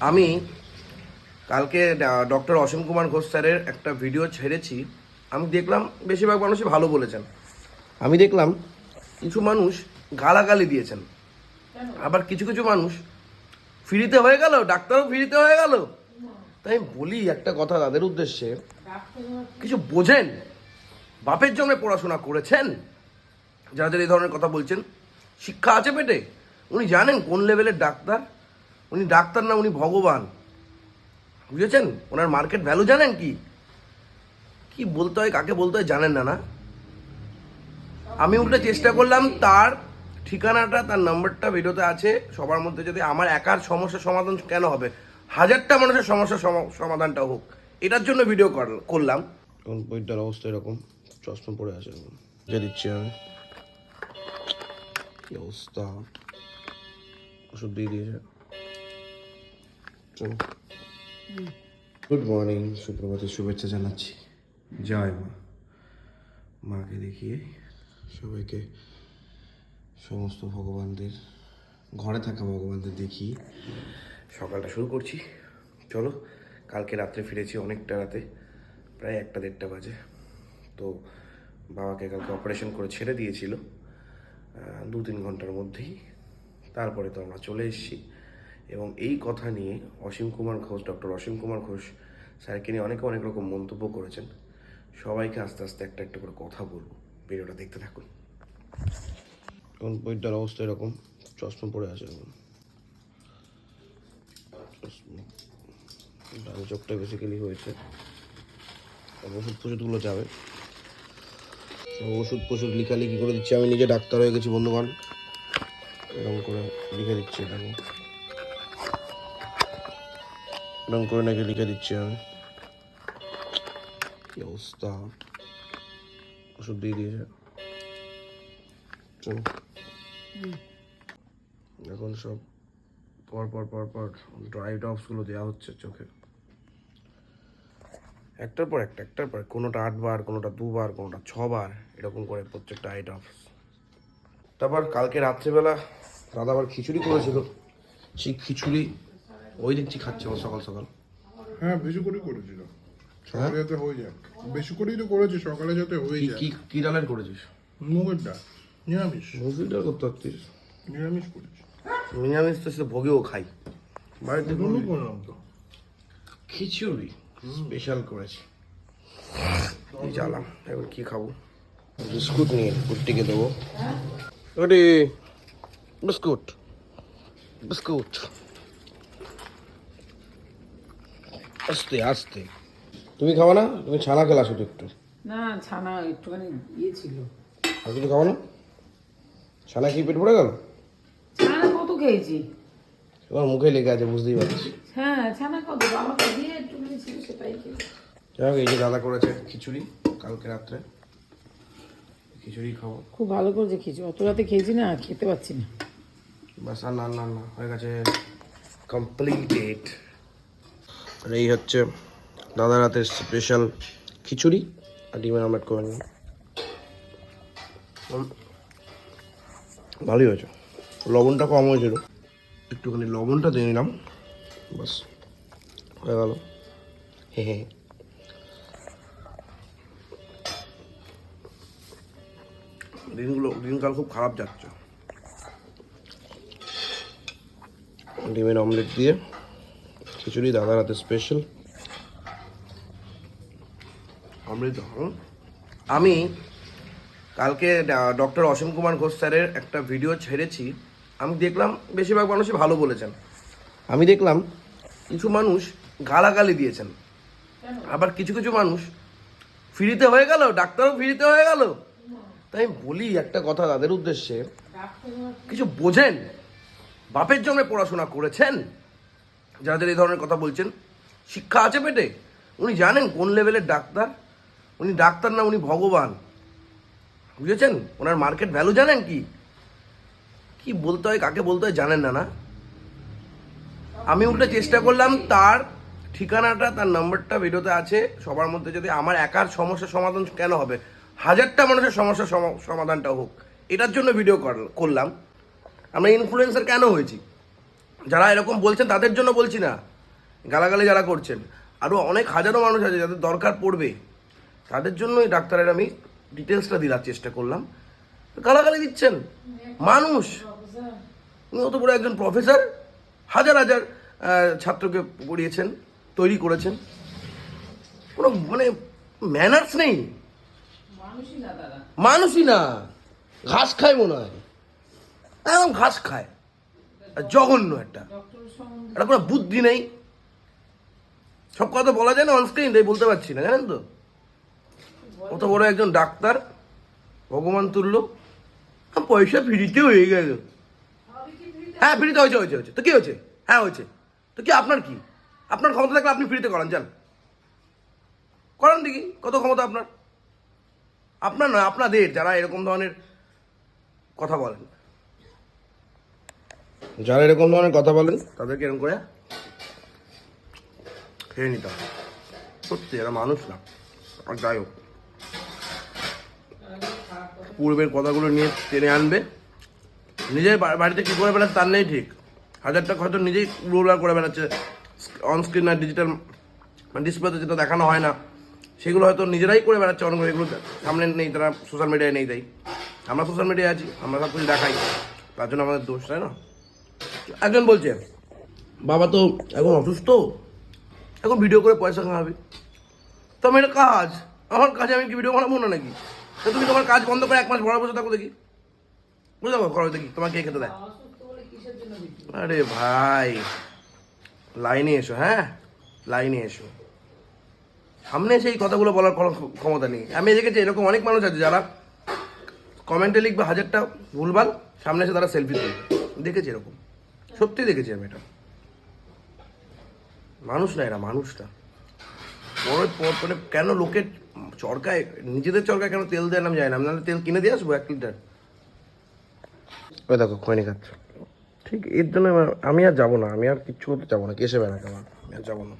আমি কালকে ডক্টর অসীম কুমার ঘোষ স্যারের একটা ভিডিও ছেড়েছি। আমি দেখলাম বেশিরভাগ মানুষই ভালো বলেছেন। আমি দেখলাম কিছু মানুষ গালাগালি দিয়েছেন। আবার কিছু কিছু মানুষ ফ্রিতে হয়ে গেল, ডাক্তারও ফ্রিতে হয়ে গেল। তাই বলি একটা কথা তাদের উদ্দেশ্যে, কিছু বোঝেন। বাপের জন্মে পড়াশোনা করেছেন। যারা যারা এই ধরনের কথা বলছেন, শিক্ষা আছে পেটে? উনি জানেন কোন লেভেলের ডাক্তার? উনি ডাক্তার না, উনি ভগবান। বুঝেছেন? ওনার মার্কেট ভ্যালু জানেন কি? কি বলতে হয়, কাকে বলতে হয় জানেন না না? আমি উল্টে চেষ্টা করলাম, তার ঠিকানাটা, তার নাম্বারটা ভিডিওতে আছে। সবার মধ্যে যদি আমার একার সমস্যার সমাধান কেন হবে? হাজারটা মানুষের সমস্যার সমা- সমাধানটা হোক। এটার জন্য ভিডিও কর- করলাম। এখন বইটার অবস্থা এরকম, চশমা পড়ে আছে যা দিচ্ছি আমি। কি অবস্থা? ওষুধ দিয়ে দিয়েছে। গুড মর্নিং সুপ্রভাতের শুভেচ্ছা জানাচ্ছি। জয় মা। মাকে দেখিয়ে সবাইকে সমস্ত ভগবানদের, ঘরে থাকা ভগবানদের দেখিয়ে সকালটা শুরু করছি। চলো, কালকে রাত্রে ফিরেছি অনেকটা রাতে, প্রায় একটা দেড়টা বাজে। তো বাবাকে কালকে অপারেশন করে ছেড়ে দিয়েছিল দু তিন ঘণ্টার মধ্যেই। তারপরে তো আমরা চলে এসেছি। এবং এই কথা নিয়ে অসীম কুমার ঘোষ, ডক্টর অসীম কুমার ঘোষ স্যারকে নিয়ে অনেকে অনেক রকম মন্তব্য করেছেন। সবাইকে আস্তে আস্তে একটা একটা করে কথা বলব। ভিডিওটা দেখতে থাকুন। এখন বইটার অবস্থা এরকম? চশমা পড়ে আছে এখন। ডান চোখটা বেসিক্যালি হয়েছে। ওষুধ ফষুধগুলো যাবে। ওষুধ ফষুধ লিখালিখি করে দিচ্ছি। আমি নিজে ডাক্তার হয়ে গেছি বন্ধুগণ। এরকম করে লিখে দিচ্ছি এটাকে। এরকম করে নাকি লিখে দিচ্ছি আমি। কি অবস্থা? ওষুধ দিয়ে দিয়েছে। এখন সব পর পর পর পর ড্রাই ড্রপসগুলো দেওয়া হচ্ছে চোখে। একটার পর একটা, একটার পর কোনোটা আটবার, কোনোটা দুবার, কোনোটা ছবার এরকম করে প্রত্যেকটা আই ড্রপস তারপর কালকে রাত্রেবেলা দাদা আবার খিচুড়ি করেছিল। সেই খিচুড়ি ওই দেখছি খাচ্ছে ও সকাল সকাল? হ্যাঁ বেশি করে করেছিল সকালে যাতে হয়ে যাক বেশি করেই তো করেছে সকালে যাতে হয়ে কি যায়। কি কি ডালের করেছিস? মুগের ডাল নিরামিষ। মুসুরি ডাল করতে পারতিস নিরামিষ করেছি। নিরামিষ তো সে ভোগেও খাই। বাড়িতে কোনো করলাম তো। খিচুড়ি স্পেশাল করেছি। কি জ্বালাম এবার কি খাব? বিস্কুট নিয়ে কুট্টিকে দেবো। ওটি বিস্কুট। বিস্কুট। আস্তে আস্তে। তুমি খাব না? তুমি ছানা খেলা শুধু একটু। না ছানা একটুখানি ইয়ে ছিল। আর কিছু খাব না? ছানা কি পেট পড়ে গেল? ছানা কত খেয়েছি? তোমার মুখে লেগে আছে বুঝতেই পারছি হ্যাঁ ছানা কত? বাবাকে দিয়ে একটুখানি ছিল সেটাই যাই হোক, এই যে দাদা করেছে খিচুড়ি কালকে রাত্রে। খিচুড়ি খাব। খুব ভালো করেছে খেয়েছি অত রাতে খেয়েছি না খেতে পাচ্ছি না। বাস আর না না না হয়ে গেছে কমপ্লিটেড আর এই হচ্ছে দাদার হাতের স্পেশাল খিচুড়ি আর ডিমের আমলেট করে নিন ভালোই হয়েছে। লবণটা কম হয়েছিল। একটুখানি লবণটা দিয়ে নিলাম। বাস, হয়ে গেল। হে হে দিনগুলো দিনকাল খুব খারাপ যাচ্ছে। ডিমের অমলেট দিয়ে খিচুড়ি, দাদার হাতে স্পেশাল অমৃত। আমি কালকে ডক্টর অসীম কুমার ঘোষ স্যারের একটা ভিডিও ছেড়েছি। আমি দেখলাম বেশিরভাগ মানুষই ভালো বলেছেন। আমি দেখলাম কিছু মানুষ গালাগালি দিয়েছেন। আবার কিছু কিছু মানুষ ফ্রিতে হয়ে গেল, ডাক্তারও ফ্রিতে হয়ে গেল। তাই বলি একটা কথা তাদের উদ্দেশ্যে। কিছু বোঝেন? বাপের জন্মে পড়াশোনা করেছেন? যারা এই ধরনের কথা বলছেন, শিক্ষা আছে পেটে? উনি জানেন কোন লেভেলের ডাক্তার? উনি ডাক্তার না, উনি ভগবান। বুঝেছেন? ওনার মার্কেট ভ্যালু জানেন কি? কি বলতে হয়, কাকে বলতে হয় জানেন না না? আমি উল্টে চেষ্টা করলাম, তার ঠিকানাটা, তার নাম্বারটা ভিডিওতে আছে, সবার মধ্যে যদি আমার একার সমস্যার সমাধান কেন হবে? হাজারটা মানুষের সমস্যার সমা- সমাধানটা হোক। এটার জন্য ভিডিও কর- করলাম। আমরা ইনফ্লুয়েন্সার কেন হয়েছি? যারা এরকম বলছেন তাদের জন্য বলছি না। গালাগালি যারা করছেন আরও অনেক হাজারো মানুষ আছে যাদের দরকার পড়বে। তাদের জন্যই ডাক্তারের আমি ডিটেলসটা দেওয়ার চেষ্টা করলাম। গালাগালি দিচ্ছেন। মানুষ। উনি অত বড় একজন প্রফেসর হাজার হাজার ছাত্রকে পড়িয়েছেন তৈরি করেছেন। কোনো মানে ম্যানার্স নেই। মানুষই না। ঘাস খায় মনে হয়। একদম ঘাস খায়। জঘন্য একটা। একটা কোনো বুদ্ধি নেই। সব কথা বলা যায় না অনস্ক্রিন তাই বলতে পারছি না জানেন তো? অত বড় একজন ডাক্তার ভগবান আহ, পয়সা ফ্রিতে হয়ে গেল। হ্যাঁ ফ্রিতে হয়েছে হয়েছে হয়েছে। তো কি হয়েছে? হ্যাঁ হয়েছে। তো কি আপনার কি? আপনার ক্ষমতা থাকলে আপনি ফ্রিতে করান যান করান দেখি কত ক্ষমতা আপনার? আপনার নয় আপনাদের যারা এরকম ধরনের কথা বলেন। যারা এরকম ধরনের কথা বলেন, তাদেরকে এরকম করে খেয়ে নিতে হবে। সত্যি, এরা মানুষ না, আর যাই হোক। পূর্বের কথাগুলো নিয়ে টেনে আনবে। নিজের বাড়িতে কী করে বেড়াচ্ছে তার নেই ঠিক। হাজার টাকা হয়তো নিজেই রোলার করে বেড়াচ্ছে। অন স্ক্রিন আর ডিজিটাল ডিসপ্লেতে যেটা দেখানো হয় না, সেগুলো হয়তো নিজেরাই করে বেড়াচ্ছে অনেক এগুলো সামনে নেই, তারা সোশ্যাল মিডিয়ায় নেই তাই। আমরা সোশ্যাল মিডিয়ায় আছি, আমরা সব কিছু দেখাই। তার জন্য আমাদের দোষ, তাই না? একজন বলছে, বাবা তো এখন অসুস্থ, এখন ভিডিও করে পয়সা কামাবি তো আমি এটা কাজ, আমার কাজে আমি কি ভিডিও বানাবো না নাকি? তো তুমি তোমার কাজ বন্ধ করে এক মাস বড় বসে থাকো দেখি। বুঝতে পারো করো দেখি তোমাকে খেতে দেয়? আরে ভাই, লাইনে এসো হ্যাঁ লাইনে এসো। সামনে এসে এই কথাগুলো বলার কোনো ক্ষমতা নেই। আমি দেখেছি এরকম অনেক মানুষ আছে যারা কমেন্টে লিখবে হাজারটা ভুলভাল, সামনে এসে তারা সেলফি তুলবে। দেখেছি এরকম। সত্যি দেখেছি আমি এটা। মানুষ না এরা মানুষটা বড় পর মানে কেন লোকের চরকায়, নিজেদের চরকায় কেন তেল দেয় না জানি না? আমি তেল কিনে দিয়ে আসব এক লিটার। ওই দেখো, খৈনি খাচ্ছে। ঠিক, এর জন্য আমি আর যাব না, আমি আর কিচ্ছু করতে যাব না কেসে বেড়াকে আমার। আমি আর যাব না।